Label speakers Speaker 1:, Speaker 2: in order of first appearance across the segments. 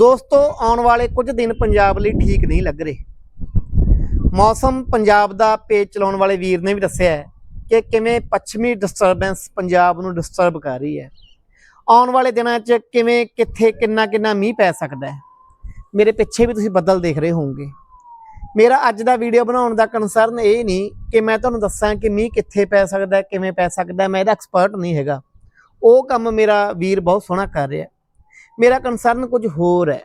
Speaker 1: ਦੋਸਤੋ, ਆਉਣ ਵਾਲੇ ਕੁਝ ਦਿਨ ਪੰਜਾਬ ਲਈ ਠੀਕ ਨਹੀਂ ਲੱਗ ਰਹੇ। ਮੌਸਮ ਪੰਜਾਬ ਦਾ ਪੇਜ ਚਲਾਉਣ ਵਾਲੇ ਵੀਰ ਨੇ ਵੀ ਦੱਸਿਆ ਹੈ ਕਿ ਕਿਵੇਂ ਪੱਛਮੀ ਡਿਸਟਰਬੈਂਸ ਪੰਜਾਬ ਨੂੰ ਡਿਸਟਰਬ ਕਰ ਰਹੀ ਹੈ। ਆਉਣ ਵਾਲੇ ਦਿਨਾਂ 'ਚ ਕਿਵੇਂ, ਕਿੱਥੇ, ਕਿੰਨਾ ਕਿੰਨਾ ਮੀਂਹ ਪੈ ਸਕਦਾ ਹੈ। ਮੇਰੇ ਪਿੱਛੇ ਵੀ ਤੁਸੀਂ ਬੱਦਲ ਦੇਖ ਰਹੇ ਹੋਵੋਗੇ। ਮੇਰਾ ਅੱਜ ਦਾ ਵੀਡੀਓ ਬਣਾਉਣ ਦਾ ਕਨਸਰਨ ਇਹ ਨਹੀਂ ਕਿ ਮੈਂ ਤੁਹਾਨੂੰ ਦੱਸਾਂ ਕਿ ਮੀਂਹ ਕਿੱਥੇ ਪੈ ਸਕਦਾ ਕਿਵੇਂ ਪੈ ਸਕਦਾ ਮੈਂ ਇਹਦਾ ਐਕਸਪਰਟ ਨਹੀਂ ਹੈਗਾ। ਉਹ ਕੰਮ ਮੇਰਾ ਵੀਰ ਬਹੁਤ ਸੋਹਣਾ ਕਰ ਰਿਹਾ ਮੇਰਾ ਕੰਸਰਨ ਕੁਝ ਹੋਰ ਹੈ।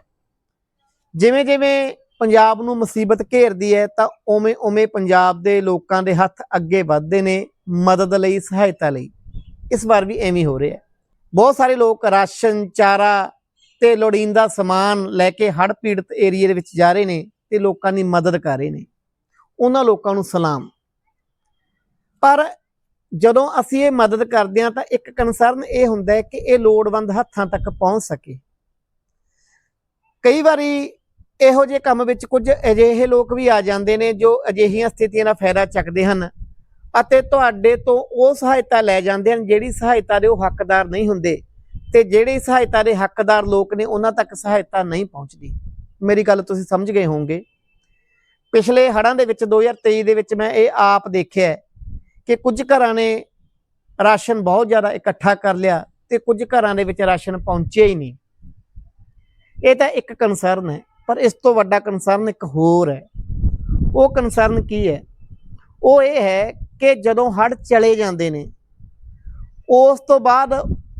Speaker 1: ਜਿਵੇਂ ਜਿਵੇਂ ਪੰਜਾਬ ਨੂੰ ਮੁਸੀਬਤ ਘੇਰਦੀ ਹੈ, ਤਾਂ ਉਵੇਂ ਉਵੇਂ ਪੰਜਾਬ ਦੇ ਲੋਕਾਂ ਦੇ ਹੱਥ ਅੱਗੇ ਵੱਧਦੇ ਨੇ ਮਦਦ ਲਈ, ਸਹਾਇਤਾ ਲਈ। ਇਸ ਵਾਰ ਵੀ ਐਵੇਂ ਹੋ ਰਿਹਾ ਬਹੁਤ ਸਾਰੇ ਲੋਕ ਰਾਸ਼ਨ, ਚਾਰਾ ਤੇ ਲੋੜੀਂਦਾ ਸਮਾਨ ਲੈ ਕੇ ਹੜ੍ਹ ਪੀੜਤ ਏਰੀਏ ਦੇ ਵਿੱਚ ਜਾ ਰਹੇ ਨੇ ਤੇ ਲੋਕਾਂ ਦੀ ਮਦਦ ਕਰ ਰਹੇ ਨੇ। ਉਹਨਾਂ ਲੋਕਾਂ ਨੂੰ ਸਲਾਮ। ਪਰ ਜਦੋਂ ਅਸੀਂ ਇਹ ਮਦਦ ਕਰਦੇ ਹਾਂ, ਤਾਂ ਇੱਕ ਕਨਸਰਨ ਇਹ ਹੁੰਦਾ ਹੈ ਕਿ ਇਹ ਲੋੜਵੰਦ ਹੱਥਾਂ ਤੱਕ ਪਹੁੰਚ ਸਕੇ। ਕਈ ਵਾਰੀ ਇਹੋ ਜਿਹੇ ਕੰਮ ਵਿੱਚ ਕੁਝ ਅਜਿਹੇ ਲੋਕ ਵੀ ਆ ਜਾਂਦੇ ਨੇ ਜੋ ਅਜਿਹੀਆਂ ਸਥਿਤੀਆਂ ਦਾ ਫਾਇਦਾ ਚੱਕਦੇ ਹਨ ਅਤੇ ਤੁਹਾਡੇ ਤੋਂ ਉਹ ਸਹਾਇਤਾ ਲੈ ਜਾਂਦੇ ਹਨ ਜਿਹੜੀ ਸਹਾਇਤਾ ਦੇ ਉਹ ਹੱਕਦਾਰ ਨਹੀਂ ਹੁੰਦੇ ਤੇ ਜਿਹੜੀ ਸਹਾਇਤਾ ਦੇ ਹੱਕਦਾਰ ਲੋਕ ਨੇ ਉਹਨਾਂ ਤੱਕ ਸਹਾਇਤਾ ਨਹੀਂ ਪਹੁੰਚਦੀ। ਮੇਰੀ ਗੱਲ ਤੁਸੀਂ ਸਮਝ ਗਏ ਹੋਵੋਗੇ। ਪਿਛਲੇ ਹੜ੍ਹਾਂ ਦੇ ਵਿੱਚ 2023 ਦੇ ਵਿੱਚ ਮੈਂ ਇਹ ਆਪ ਦੇਖਿਆ ਕਿ ਕੁਝ ਘਰਾਂ ਨੇ ਰਾਸ਼ਨ ਬਹੁਤ ਜ਼ਿਆਦਾ ਇਕੱਠਾ ਕਰ ਲਿਆ ਤੇ ਕੁਝ ਘਰਾਂ ਦੇ ਵਿੱਚ ਰਾਸ਼ਨ ਪਹੁੰਚਿਆ ਹੀ ਨਹੀਂ। ਇਹ ਤਾਂ ਇੱਕ ਕਨਸਰਨ ਹੈ, ਪਰ ਇਸ ਤੋਂ ਵੱਡਾ ਕਨਸਰਨ ਇੱਕ ਹੋਰ ਹੈ। ਉਹ ਕਨਸਰਨ ਕੀ ਹੈ? ਉਹ ਇਹ ਹੈ ਕਿ ਜਦੋਂ ਹੜ ਚਲੇ ਜਾਂਦੇ ਨੇ, ਉਸ ਤੋਂ ਬਾਅਦ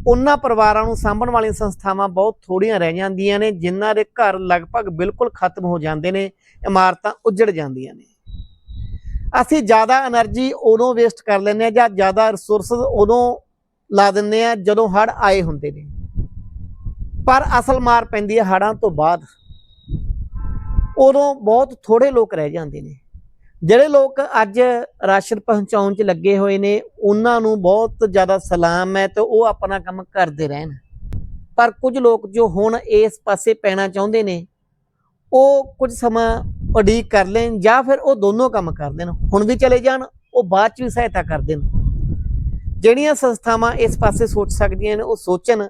Speaker 1: ਉਹਨਾਂ ਪਰਿਵਾਰਾਂ ਨੂੰ ਸਾਂਭਣ ਵਾਲੀਆਂ ਸੰਸਥਾਵਾਂ ਬਹੁਤ ਥੋੜੀਆਂ ਰਹਿ ਜਾਂਦੀਆਂ ਨੇ, ਜਿਨ੍ਹਾਂ ਦੇ ਘਰ ਲਗਭਗ ਬਿਲਕੁਲ ਖਤਮ ਹੋ ਜਾਂਦੇ ਨੇ, ਇਮਾਰਤਾਂ ਉੱਜੜ ਜਾਂਦੀਆਂ ਨੇ। ਅਸੀਂ ਜ਼ਿਆਦਾ એનર્ਜੀ ਉਦੋਂ ਵੇਸਟ ਕਰ ਲੈਂਦੇ ਆ ਜਾਂ ਜ਼ਿਆਦਾ ਰਿਸੋਰਸਸ ਉਦੋਂ ਲਾ ਦਿੰਦੇ ਆ ਜਦੋਂ ਹੜ ਆਏ ਹੁੰਦੇ ਨੇ। ਪਰ ਅਸਲ ਮਾਰ ਪੈਂਦੀ ਹੈ ਹੜ੍ਹਾਂ ਤੋਂ ਬਾਅਦ। ਉਦੋਂ ਬਹੁਤ ਥੋੜੇ ਲੋਕ ਰਹਿ ਜਾਂਦੇ ਨੇ। ਜਿਹੜੇ ਲੋਕ ਅੱਜ ਰਾਸ਼ਨ ਪਹੁੰਚਾਉਣ 'ਚ ਲੱਗੇ ਹੋਏ ਨੇ, ਉਹਨਾਂ ਨੂੰ ਬਹੁਤ ਜ਼ਿਆਦਾ ਸਲਾਮ ਹੈ ਤੇ ਉਹ ਆਪਣਾ ਕੰਮ ਕਰਦੇ ਰਹਿਣ। ਪਰ ਕੁਝ ਲੋਕ ਜੋ ਹੁਣ ਇਸ ਪਾਸੇ ਪੈਣਾ ਚਾਹੁੰਦੇ ਨੇ, ਉਹ ਕੁਝ ਸਮਾਂ ਉਡੀਕ ਕਰ ਲੈਣ ਜਾਂ ਫਿਰ ਉਹ ਦੋਨੋਂ ਕੰਮ ਕਰ ਦੇਣ ਹੁਣ ਵੀ ਚਲੇ ਜਾਣ, ਉਹ ਬਾਅਦ 'ਚ ਵੀ ਸਹਾਇਤਾ ਕਰ ਦੇਣ। ਜਿਹੜੀਆਂ ਸੰਸਥਾਵਾਂ ਇਸ ਪਾਸੇ ਸੋਚ ਸਕਦੀਆਂ ਨੇ, ਉਹ ਸੋਚਣ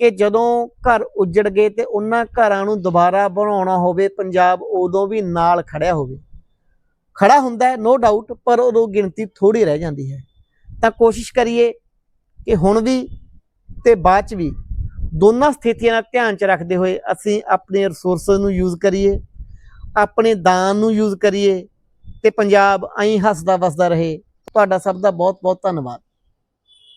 Speaker 1: ਕਿ ਜਦੋਂ ਘਰ ਉੱਜੜ ਗਏ ਤੇ ਉਹਨਾਂ ਘਰਾਂ ਨੂੰ ਦੁਬਾਰਾ ਬਣਾਉਣਾ ਹੋਵੇ, ਪੰਜਾਬ ਉਦੋਂ ਵੀ ਨਾਲ ਖੜਿਆ ਹੋਵੇ। ਖੜਾ ਹੁੰਦਾ ਹੈ ਨੋ ਡਾਊਟ ਪਰ ਉਦੋਂ ਗਿਣਤੀ ਥੋੜੀ ਰਹਿ ਜਾਂਦੀ ਹੈ। ਤਾਂ ਕੋਸ਼ਿਸ਼ ਕਰੀਏ ਕਿ ਹੁਣ ਵੀ ਤੇ ਬਾਅਦ ਚ ਵੀ ਦੋਨਾਂ ਸਥਿਤੀਆਂ ਦਾ ਧਿਆਨ ਚ ਰੱਖਦੇ ਹੋਏ ਅਸੀਂ ਆਪਣੇ ਰਿਸੋਰਸਸ ਨੂੰ ਯੂਜ਼ ਕਰੀਏ, ਆਪਣੇ ਦਾਨ ਨੂੰ ਯੂਜ਼ ਕਰੀਏ ਤੇ ਪੰਜਾਬ ਐਂ ਹੱਸਦਾ ਵਸਦਾ ਰਹੇ। ਤੁਹਾਡਾ ਸਭ ਦਾ ਬਹੁਤ ਬਹੁਤ ਧੰਨਵਾਦ।